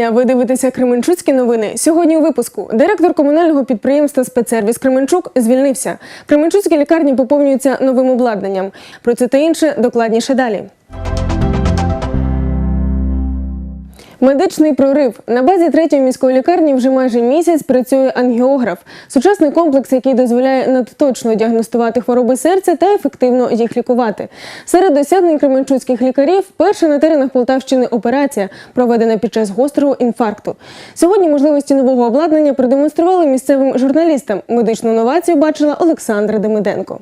вітання! Ви дивитеся Кременчуцькі новини. Сьогодні у випуску директор комунального підприємства Спецсервіс Кременчук звільнився. Кременчуцькі лікарні поповнюються новим обладнанням. Про це та інше докладніше далі. Медичний прорив на базі третьої міської лікарні вже майже місяць працює ангіограф, сучасний комплекс, який дозволяє надточно діагностувати хвороби серця та ефективно їх лікувати. Серед досягнень кременчуцьких лікарів перша на теренах Полтавщини операція, проведена під час гострого інфаркту. Сьогодні можливості нового обладнання продемонстрували місцевим журналістам. Медичну новацію бачила Олександра Демиденко.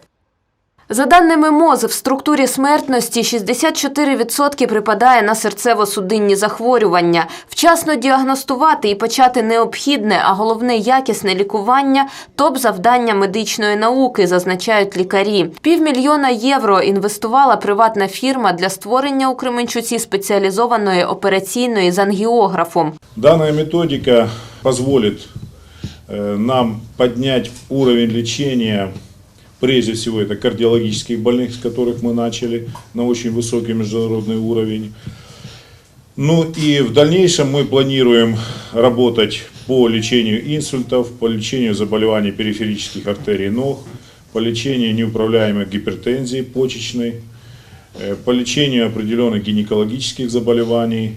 За даними МОЗ, в структурі смертності 64% припадає на серцево-судинні захворювання. Вчасно діагностувати і почати необхідне, а головне якісне лікування – топ-завдання медичної науки, зазначають лікарі. Півмільйона євро інвестувала приватна фірма для створення у Кременчуці спеціалізованої операційної з ангіографом. Данная методика позволит э, нам поднять уровень лечения, прежде всего это кардиологических больных, с которых мы начали, на очень высокий международный уровень. Ну и в дальнейшем мы планируем работать по лечению инсультов, по лечению заболеваний периферических артерий ног, по лечению неуправляемой гипертензии почечной, э, по лечению определенных гинекологических заболеваний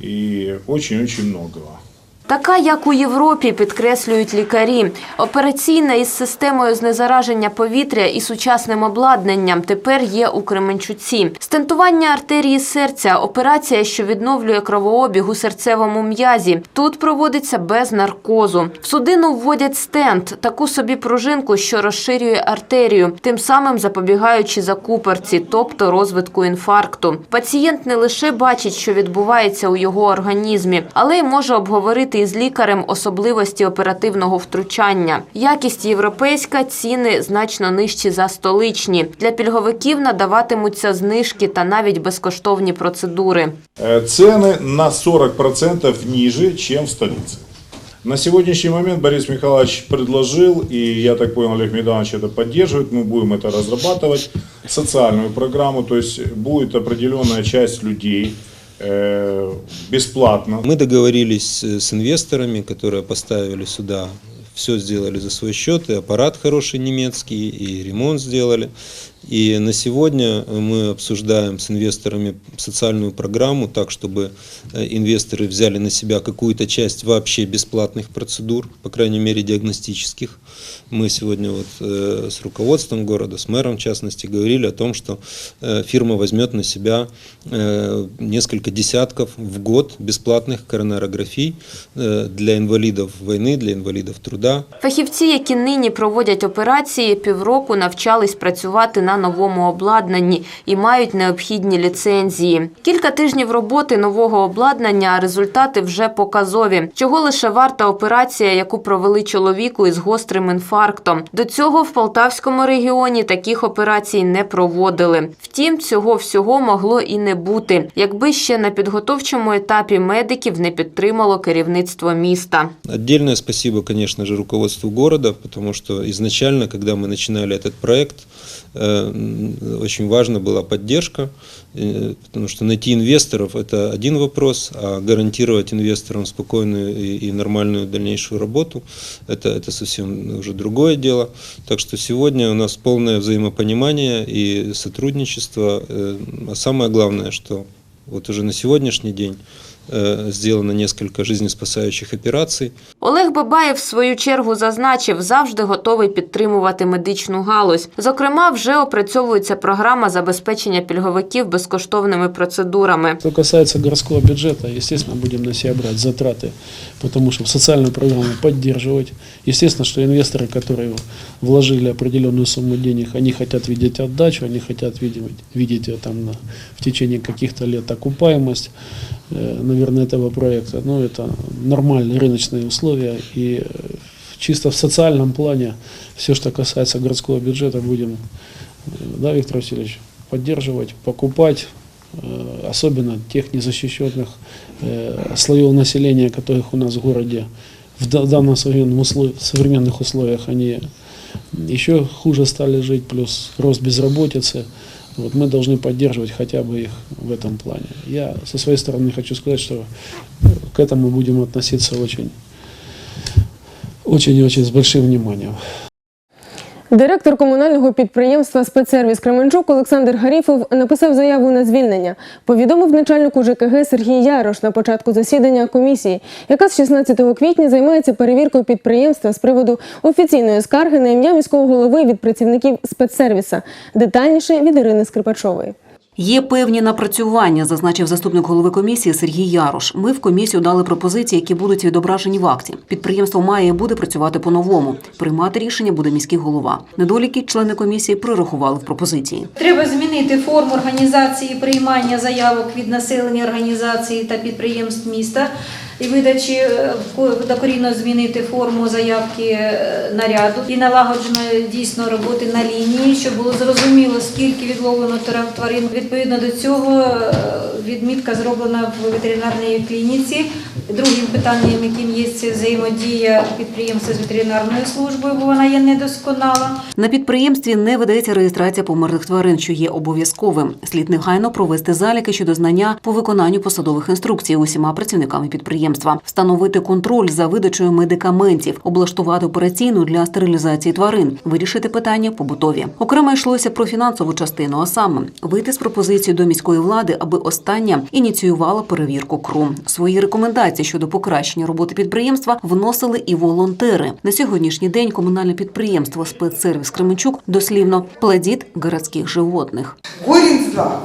и очень-очень многого. Така, як у Європі, підкреслюють лікарі. Операційна із системою знезараження повітря і сучасним обладнанням тепер є у Кременчуці. Стентування артерії серця – операція, що відновлює кровообіг у серцевому м'язі. Тут проводиться без наркозу. В судину вводять стент – таку собі пружинку, що розширює артерію, тим самим запобігаючи закупорці, тобто розвитку інфаркту. Пацієнт не лише бачить, що відбувається у його організмі, але й може обговорити із лікарем особливості оперативного втручання. Якість європейська, ціни значно нижчі за столичні. Для пільговиків надаватимуться знижки та навіть безкоштовні процедури. Э, Цены на 40% ниже, чем в столице. На сегодняшний момент Борис Михайлович предложил, и я так понял, Олег Меданович это поддерживает, мы будем это разрабатывать, социальную программу, то есть будет определенная часть людей э, бесплатно Мы договорились с инвесторами, которые поставили сюда, все сделали за свой счет, и аппарат хороший немецкий, и ремонт сделали. И на сегодня мы обсуждаем с инвесторами социальную программу так, чтобы э, инвесторы взяли на себя какую-то часть вообще бесплатных процедур, по крайней мере диагностических. Мы сегодня вот э, с руководством города, с мэром в частности, говорили о том, что э, фирма возьмет на себя э, несколько десятков в год бесплатных коронарографий э, для инвалидов войны, для инвалидов труда, Фахівці, які нині проводять операції, півроку навчались працювати на новому обладнанні і мають необхідні ліцензії. Кілька тижнів роботи нового обладнання, а результати вже показові. Чого лише варта операція, яку провели чоловіку із гострим інфарктом. До цього в Полтавському регіоні таких операцій не проводили. Втім, цього всього могло і не бути, якби ще на підготовчому етапі медиків не підтримало керівництво міста. Отдельное спасибо, конечно же, руководству города, потому что изначально, когда мы начинали этот проект, э, м, очень важна была поддержка, э, потому что найти инвесторов – это один вопрос, а гарантировать инвесторам спокойную и, и нормальную дальнейшую работу – это, это совсем уже другое дело. Так что сегодня у нас полное взаимопонимание и сотрудничество. Э, А самое главное, что вот уже на сегодняшний день сделано несколько жизнеспасающих операций, Олег Бабаєв в свою чергу зазначив, завжди готовий підтримувати медичну галузь. Зокрема, вже опрацьовується програма забезпечення пільговиків безкоштовними процедурами. Что касается городского бюджета, естественно, будем на себя брать затраты, потому что социальную программу поддерживать. Естественно, что инвесторы, которые вложили определенную сумму денег, они хотят видеть отдачу, они хотят видеть, видеть ее там на, в течение каких-то лет окупаемость, э, наверное, этого проекта. Ну, это нормальные рыночные условия. И э, чисто в социальном плане все, что касается городского бюджета, будем, э, да, Виктор Васильевич, поддерживать, покупать, э, особенно тех незащищенных слоев населения, которых у нас в городе в да- данном современном услов- современных условиях они еще хуже стали жить, плюс рост безработицы. Вот мы должны поддерживать хотя бы их в этом плане. Я со своей стороны хочу сказать, что к этому будем относиться очень, очень и очень с большим вниманием. Директор комунального підприємства Спецсервіс Кременчук Олександр Гаріфов написав заяву на звільнення. Повідомив начальнику ЖКГ Сергій Ярош на початку засідання комісії, яка з 16 квітня займається перевіркою підприємства з приводу офіційної скарги на ім'я міського голови від працівників спецсервіса. Детальніше від Ірини Скрипачової. Є певні напрацювання, зазначив заступник голови комісії Сергій Ярош. Ми в комісію дали пропозиції, які будуть відображені в акті. Підприємство має і буде працювати по-новому. Приймати рішення буде міський голова. Недоліки члени комісії прорахували в пропозиції. Треба змінити форму організації приймання заявок від населення організації та підприємств міста і видачі е, докорінно змінити форму заявки е, наряду і налагоджено дійсно роботи на лінії, щоб було зрозуміло, скільки відловлено тварин. Відповідно до цього е, відмітка зроблена в ветеринарній клініці. Другим питанням, яким є взаємодія підприємства з ветеринарною службою, бо вона є недосконала. На підприємстві не видається реєстрація померлих тварин, що є обов'язковим. Слід негайно провести заліки щодо знання по виконанню посадових інструкцій усіма працівниками підприємства, встановити контроль за видачею медикаментів, облаштувати операційну для стерилізації тварин, вирішити питання побутові. Окремо йшлося про фінансову частину, а саме вийти з пропозицією до міської влади, аби остання ініціювала перевірку КРУ. Свої рекомендації щодо покращення роботи підприємства вносили і волонтери. На сьогоднішній день комунальне підприємство спецсервіс Кременчук дослівно плодит городських животних. Корень зла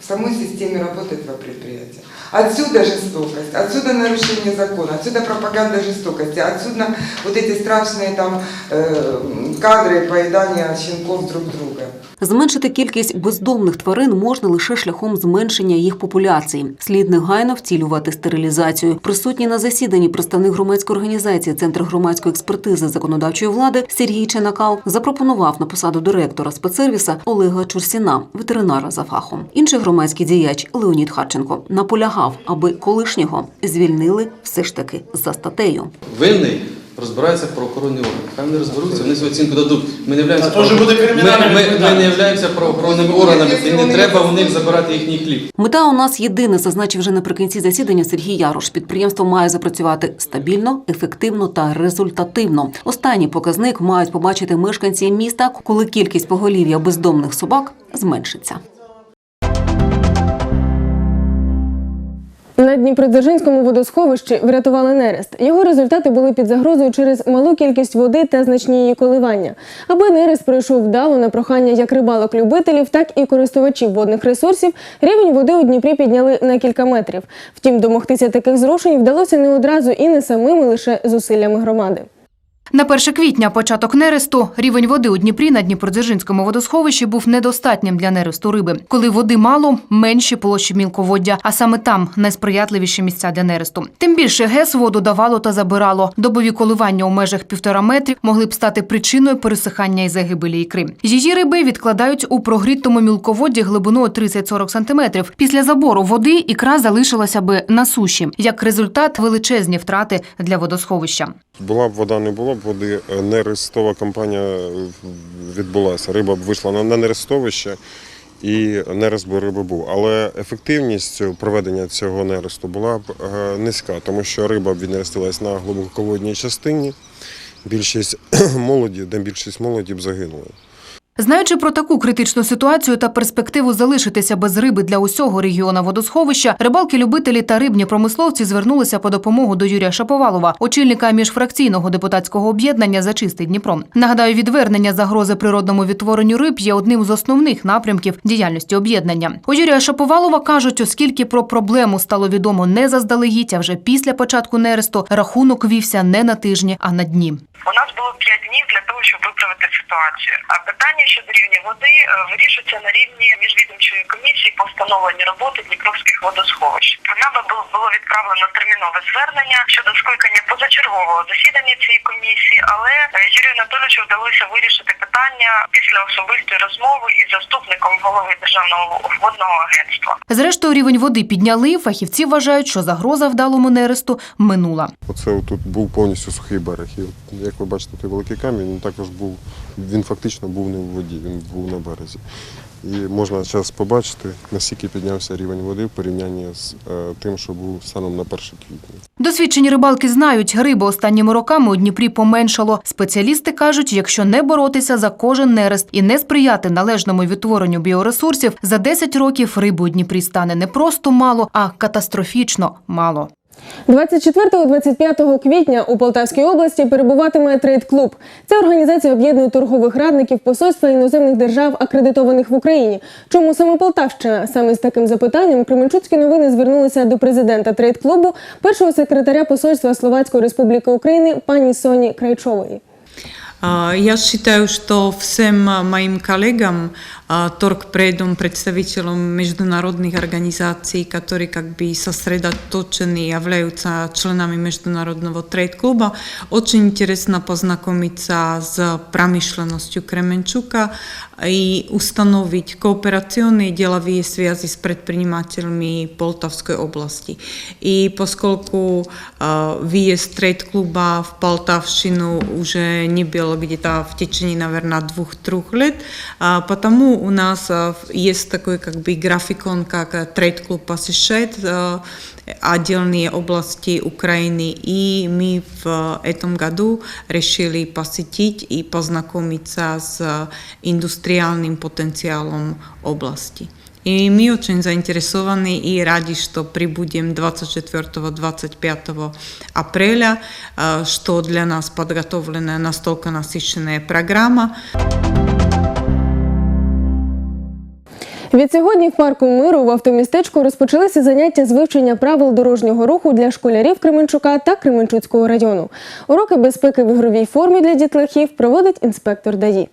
в самой системе работы этого предприятия. Отсюда жестокость, отсюда нарушение закона, отсюда пропаганда жестокости, отсюда вот эти страшные там э, кадры поедания щенков друг друга. Зменшити кількість бездомних тварин можна лише шляхом зменшення їх популяції. Слід негайно втілювати стерилізацію. Присутній на засіданні представник громадської організації Центр громадської експертизи законодавчої влади Сергій Ченакал запропонував на посаду директора спецсервіса Олега Чурсіна, ветеринара за фахом. Інший громадський діяч Леонід Харченко наполягав, аби колишнього звільнили все ж таки за статтею. Винний розбираються правоохоронні органи. Хай вони розберуться, вони свою оцінку дадуть. Ми не являємося, А то буде кримінальна ми, ми не являємося правоохоронними органами, і не треба у них забирати їхній хліб. Мета у нас єдина, зазначив вже наприкінці засідання Сергій Ярош. Підприємство має запрацювати стабільно, ефективно та результативно. Останній показник мають побачити мешканці міста, коли кількість поголів'я бездомних собак зменшиться. Дніпродзержинському водосховищі врятували нерест. Його результати були під загрозою через малу кількість води та значні її коливання. Аби нерест пройшов вдало на прохання як рибалок-любителів, так і користувачів водних ресурсів, рівень води у Дніпрі підняли на кілька метрів. Втім, домогтися таких зрушень вдалося не одразу і не самими лише зусиллями громади. На 1 квітня початок нересту рівень води у Дніпрі на Дніпродзержинському водосховищі був недостатнім для нересту риби. Коли води мало, менші площі мілководдя, а саме там найсприятливіші місця для нересту. Тим більше ГЕС воду давало та забирало. Добові коливання у межах півтора метрів могли б стати причиною пересихання і загибелі ікри. Її риби відкладають у прогрітому мілководді глибиною 30-40 сантиметрів. Після забору води ікра залишилася би на суші. Як результат, величезні втрати для водосховища. Була б вода, не було б води, е, нерестова кампанія е, відбулася. Риба б вийшла на нерестовище і нерест би риби був. Але ефективність проведення цього нересту була б е, низька, тому що риба б віднерестилась на глибоководній частині. Більшість молоді, де більшість молоді б загинули. Знаючи про таку критичну ситуацію та перспективу залишитися без риби для усього регіона водосховища, рибалки-любителі та рибні промисловці звернулися по допомогу до Юрія Шаповалова, очільника міжфракційного депутатського об'єднання за чистий Дніпро. Нагадаю, відвернення загрози природному відтворенню риб є одним з основних напрямків діяльності об'єднання. У Юрія Шаповалова кажуть, оскільки про проблему стало відомо не заздалегідь, а вже після початку нересту рахунок вівся не на тижні, а на дні. У нас було 5 днів для того, щоб виправити ситуацію. А питання щодо рівня води е, вирішується на рівні міжвідомчої комісії по встановленню роботи дніпровських водосховищ. Нами було було відправлено термінове звернення щодо скликання позачергового засідання цієї комісії, але е, Юрію Анатолійовичу вдалося вирішити питання після особистої розмови із заступником голови державного водного агентства. Зрештою, рівень води підняли. Фахівці вважають, що загроза вдалому нересту минула. Оце тут був повністю сухий берег. І як ви бачите, той великий камінь він також був, він фактично був не в воді, він був на березі. І можна зараз побачити, наскільки піднявся рівень води в порівнянні з е, тим, що був станом на 1 квітня. Досвідчені рибалки знають, риби останніми роками у Дніпрі поменшало. Спеціалісти кажуть, якщо не боротися за кожен нерест і не сприяти належному відтворенню біоресурсів, за 10 років риби у Дніпрі стане не просто мало, а катастрофічно мало. 24-25 квітня у Полтавській області перебуватиме трейд-клуб. Ця організація об'єднує торгових радників посольства іноземних держав, акредитованих в Україні. Чому саме Полтавщина? Саме з таким запитанням Кременчуцькі новини звернулися до президента трейд-клубу, першого секретаря посольства Словацької Республіки України пані Соні Крайчової. А, Я считаю, что всем а, моим коллегам, а, торгпредам, представителям международных организаций, которые как бы сосредоточены и являются членами Международного трейд-клуба, очень интересно познакомиться с промышленностью Кременчука и установить кооперационные деловые связи с предпринимателями Полтавской области. И поскольку э, въезд трейд-клуба в Полтавщину уже не был где-то в течение, наверное, двух-трех лет, а, потому у нас а, в- есть такой как бы графикон, как э, трейд-клуб посещает э, отдельные области Украины, и мы в э, этом году решили посетить и познакомиться с э, индустриальным потенциалом области. И мы очень заинтересованы и рады, что прибудем 24-25 апреля, э, что для нас подготовлена настолько насыщенная программа. Відсьогодні в парку миру в автомістечку розпочалися заняття з вивчення правил дорожнього руху для школярів Кременчука та Кременчуцького району. Уроки безпеки в ігровій формі для дітлахів проводить інспектор ДАІ.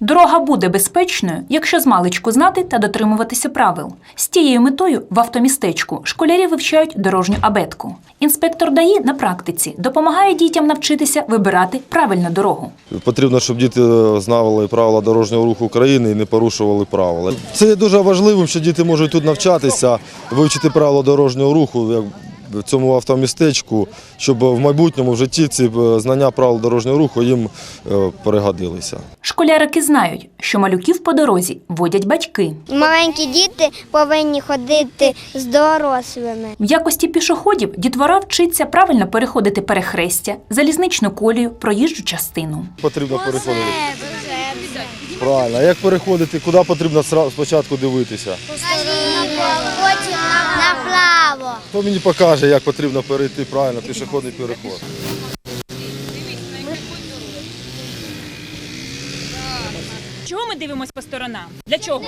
Дорога буде безпечною, якщо змалечку знати та дотримуватися правил. З тією метою в автомістечку школярі вивчають дорожню абетку. Інспектор ДАІ на практиці допомагає дітям навчитися вибирати правильну дорогу. Потрібно, щоб діти знали правила дорожнього руху України і не порушували правила. Це є дуже важливим, що діти можуть тут навчатися, вивчити правила дорожнього руху в цьому автомістечку, щоб в майбутньому в житті ці е, знання правил дорожнього руху їм е, перегодилися. Школярики знають, що малюків по дорозі водять батьки. Маленькі діти повинні ходити з дорослими. В якості пішоходів дітвора вчиться правильно переходити перехрестя, залізничну колію, проїжджу частину. Потрібно переходити. Правильно. А як переходити? Куди потрібно спочатку дивитися? Хто мені покаже, як потрібно перейти правильно пішохідний переход? Чого ми дивимося по сторонам? Для чого?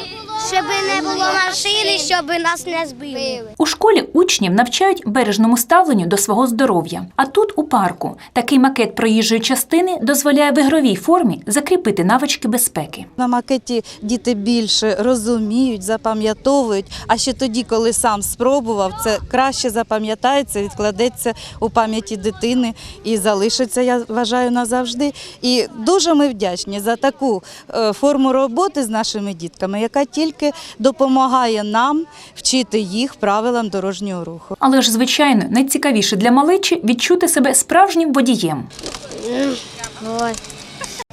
Щоб не було машини, щоб нас не збили. У школі учнів навчають бережному ставленню до свого здоров'я. А тут, у парку, такий макет проїжджої частини дозволяє в ігровій формі закріпити навички безпеки. На макеті діти більше розуміють, запам'ятовують. А ще тоді, коли сам спробував, це краще запам'ятається, відкладеться у пам'яті дитини і залишиться, я вважаю, назавжди. І дуже ми вдячні за таку е, форму роботи з нашими дітками, яка тільки допомагає нам вчити їх правилам дорожнього руху. Але ж, звичайно, найцікавіше для малечі відчути себе справжнім водієм. Вот.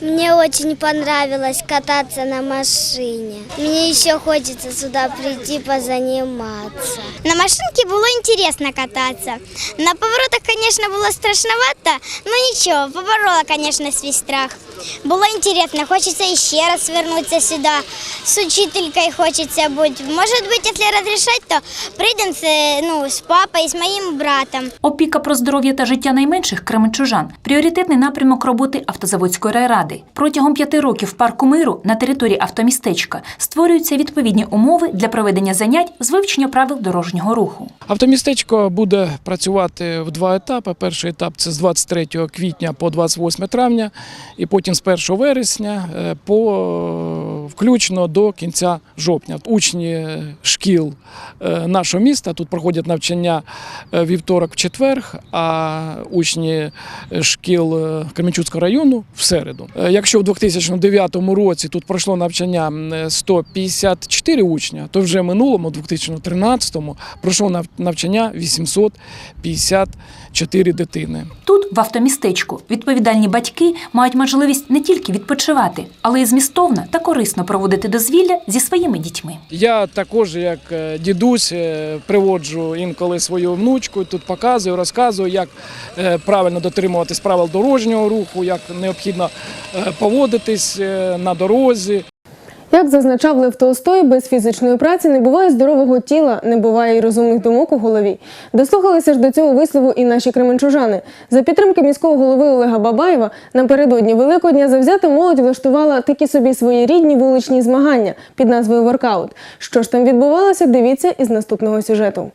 Мне очень понравилось кататься на машине. Мне еще хочется сюда прийти позаниматься. На машинке было интересно кататься. На поворотах, конечно, было страшновато, но ничего, поборола, конечно, свой страх. Было интересно, хочется еще раз вернуться сюда. С учителькой хочется быть. Может быть, если разрешать, то придем с, э, ну, с папой, с моим братом. Опіка про здоров'я та життя найменших кременчужан пріоритетний напрямок роботи автозаводської райради. Протягом п'яти років парку миру на території автомістечка створюються відповідні умови для проведення занять з вивчення правил дорожнього руху. Автомістечко буде працювати в два етапи. Перший етап це з 23 квітня по 28 травня, і потім з 1 вересня е, по включно до кінця жовтня. Учні шкіл е, нашого міста тут проходять навчання е, вівторок в четвер, а учні шкіл е, Кременчуцького району в середу. Е, Якщо в 2009 році тут пройшло навчання м, е, 154 учня, то вже в минулому, 2013, пройшло нав- навчання 854 дитини. Тут, в автомістечку, відповідальні батьки мають можливість не тільки відпочивати, але й змістовно та корисно проводити дозвілля зі своїми дітьми. Я також, як е, дідусь, приводжу інколи свою внучку, тут показую, розказую, як правильно дотримуватись правил дорожнього руху, як необхідно поводитись е, на дорозі. Як зазначав Лев Толстой, без фізичної праці не буває здорового тіла, не буває й розумних думок у голові. Дослухалися ж до цього вислову і наші кременчужани. За підтримки міського голови Олега Бабаєва напередодні Великодня завзята молодь влаштувала такі собі свої рідні вуличні змагання під назвою Воркаут. Що ж там відбувалося, дивіться із наступного сюжету.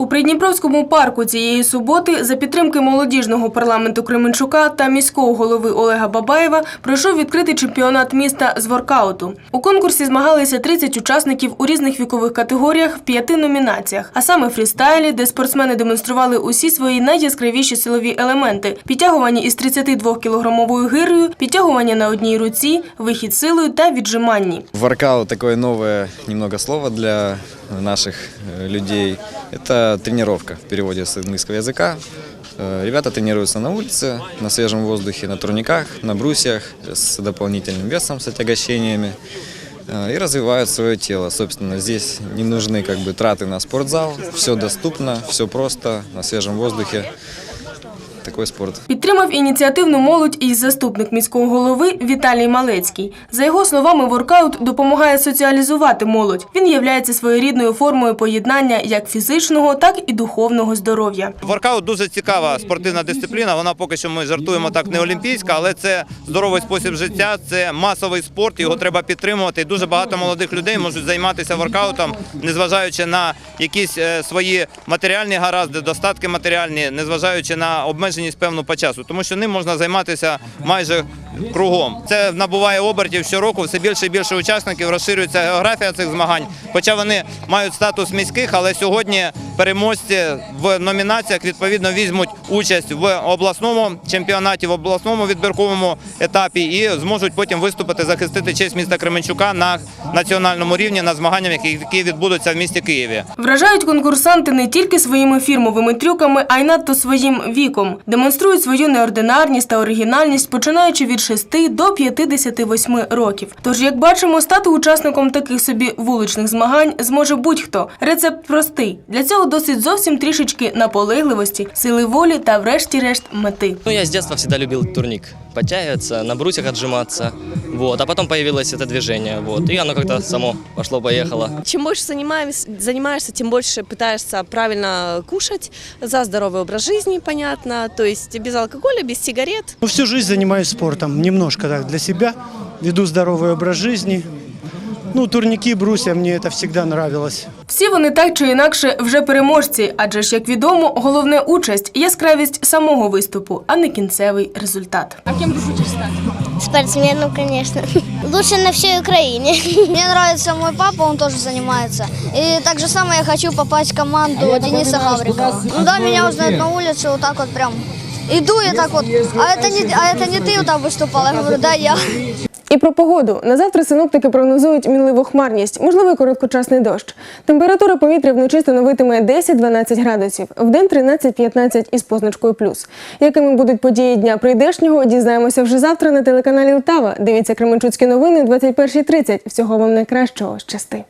У Придніпровському парку цієї суботи за підтримки молодіжного парламенту Кременчука та міського голови Олега Бабаєва пройшов відкритий чемпіонат міста з воркауту. У конкурсі змагалися 30 учасників у різних вікових категоріях в п'яти номінаціях, а саме фрістайлі, де спортсмени демонстрували усі свої найяскравіші силові елементи: підтягування із 32-кілограмовою гирою, підтягування на одній руці, вихід силою та віджиманні. Воркаут такое новое немного слово для наших э, людей. Это тренировка в переводе с английского языка. Э, Ребята тренируются на улице, на свежем воздухе, на турниках, на брусьях с дополнительным весом, с отягощениями э, и развивают свое тело. Собственно, здесь не нужны как бы траты на спортзал, все доступно, все просто, на свежем воздухе. Такой спорт. Підтримав ініціативну молодь і заступник міського голови Віталій Малецький. За його словами, воркаут допомагає соціалізувати молодь. Він являється своєрідною формою поєднання як фізичного, так і духовного здоров'я. Воркаут дуже цікава спортивна дисципліна. Вона поки що ми жартуємо так не олімпійська, але це здоровий спосіб життя, це масовий спорт. Його треба підтримувати. І Дуже багато молодих людей можуть займатися воркаутом, незважаючи на якісь е, свої матеріальні гаразди, достатки матеріальні, незважаючи на обмеженість певну по часу, тому що ним можна займатися майже кругом. Це набуває обертів щороку. Все більше і більше учасників розширюється географія цих змагань. Хоча вони мають статус міських, але сьогодні переможці в номінаціях відповідно візьмуть участь в обласному чемпіонаті, в обласному відбірковому етапі і зможуть потім виступити, захистити честь міста Кременчука на національному рівні на змаганнях, які відбудуться в місті Києві. Вражають конкурсанти не тільки своїми фірмовими трюками, а й надто своїм віком Демонструють свою неординарність та оригінальність, починаючи від 6 до 58 років. Тож, як бачимо, стати учасником таких собі вуличних змагань зможе будь-хто. Рецепт простий. Для цього досить зовсім трішечки наполегливості, сили волі та, врешті-решт, мети. Ну, я с детства всегда любил турник. Подтягиваться, на брусьях отжиматься. Вот. А потом появилось это движение. Вот. И оно как-то само пошло-поехало. Чем больше занимаемся, занимаешься, тем больше пытаешься правильно кушать, за здоровый образ жизни, понятно, то есть без алкоголя, без сигарет. Ну, всю жизнь занимаюсь спортом, немножко так для себя, веду здоровый образ жизни. Ну, турники, брусья, мне это всегда нравилось. Всі вони так чи інакше вже переможці, адже ж, як відомо, головне участь і яскравість самого виступу, а не кінцевий результат. А кем ты хочешь стать? Спортсменом, конечно. Лучше на всей Украине. Мне нравится мой папа, он тоже занимается. И так же самое я хочу попасть в команду Дениса Хаврикова. Ну да, меня узнают на улице, вот так вот прям. Иду я так вот, а это не, а это не ты вот так выступал? Я говорю, да, я. І про погоду. На завтра синоптики прогнозують мінливу хмарність, можливий короткочасний дощ. Температура повітря вночі становитиме 10-12 градусів, вдень 13-15 із позначкою плюс. Якими будуть події дня прийдешнього, дізнаємося вже завтра на телеканалі Лтава. Дивіться Кременчуцькі новини 21.30. Всього вам найкращого. Щасти!